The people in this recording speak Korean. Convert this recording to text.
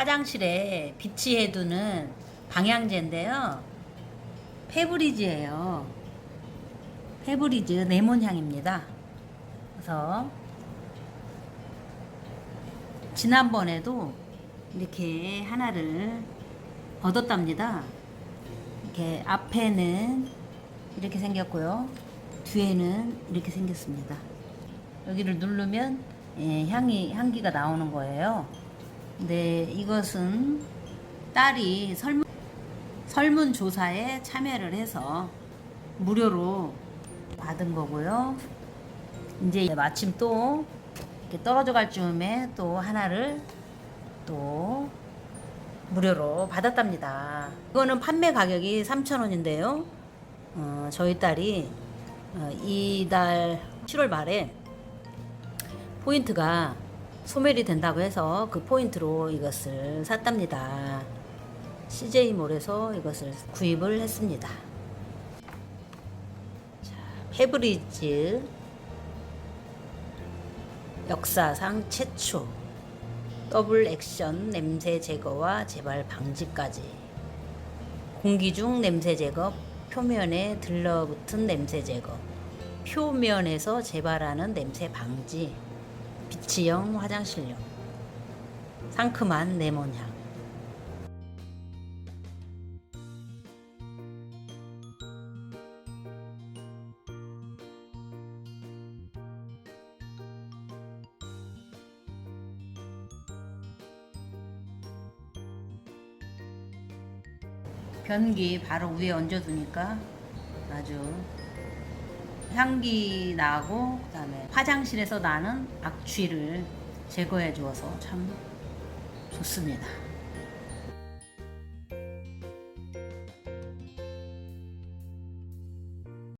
화장실에 비치해두는 방향제인데요. 페브리즈예요. 페브리즈 레몬 향입니다. 그래서 지난번에도 이렇게 하나를 얻었답니다. 이렇게 앞에는 이렇게 생겼고요. 뒤에는 이렇게 생겼습니다. 여기를 누르면 예, 향이 향기가 나오는 거예요. 근데 이것은 딸이 설문 설문 조사에 참여를 해서 무료로 받은 거고요. 이제 마침 또 이렇게 떨어져 갈 즈음에 또 하나를 또 무료로 받았답니다. 이거는 판매 가격이 3,000원인데요. 어, 저희 딸이 어, 이달 7월 말에 포인트가 소멸이 된다고 해서 그 포인트로 이것을 샀답니다. CJ몰에서 이것을 구입을 했습니다. 자, 페브리즈 역사상 최초 더블 액션 냄새 제거와 재발 방지까지 공기 중 냄새 제거 표면에 들러붙은 냄새 제거 표면에서 재발하는 냄새 방지 비치형 화장실용 상큼한 레몬향 변기 바로 위에 얹어두니까 아주 향기 나고 그다음에 화장실에서 나는 악취를 제거해 주어서 참 좋습니다.